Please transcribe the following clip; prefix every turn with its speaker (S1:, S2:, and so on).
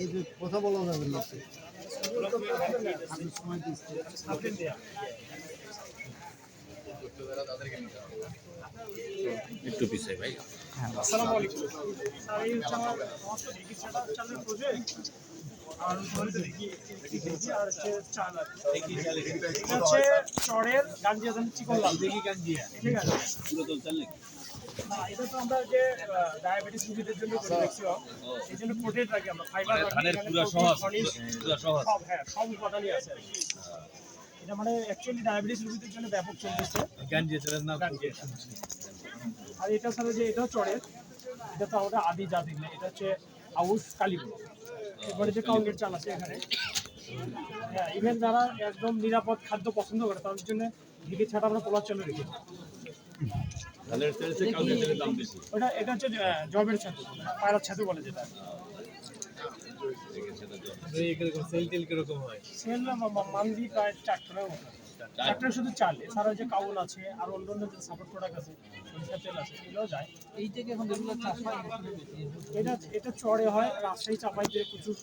S1: এই যে কথা বলা যাবে না। সময় দিচ্ছি
S2: একটু পিছিয়ে ভাই।
S3: আসসালামু আলাইকুম। স্যার এই হচ্ছে আমার সমস্ত ডিগি সেটা প্রজেক্ট আর হচ্ছে চাল এটা হচ্ছে গাঞ্জিয়া ধান দেখি গাঞ্জিয়া ঠিক আছে না, এটা তো আমরা যে ডায়াবেটিস জন্য জন্য রাখি আমরা ফাইবার। এটা মানে অ্যাকচুয়ালি ডায়াবেটিস জন্য ব্যাপক আর এটা ছাড়া যে এটাও চড়ের এটা তো আমাদের আদি জাতি না এটা হচ্ছে আউস কালীপুর এবারে যে কাউন্টের চাল আছে এখানে। হ্যাঁ ইভেন যারা একদম নিরাপদ খাদ্য পছন্দ করে তাদের জন্য দিকে ছাড়া আমরা পোলার
S2: চালও বেশি
S3: ওটা এটা হচ্ছে জবের ছাতু পায়রার ছাতু বলে যেটা।
S2: সেল টেল কীরকম হয়?
S3: সেল মান্দি প্রায় চার টাকার মতো শুধু চাল এছাড়া যে কাউল আছে আর অন্য অন্য যে সাপোর্ট প্রোডাক্ট আছে সরিষার তেল আছে এগুলোও যায়।
S1: এই থেকে এখন যেগুলো চাষ হয়
S3: এটা এটা চড়ে হয় রাজশাহী চাপাইতে প্রচুর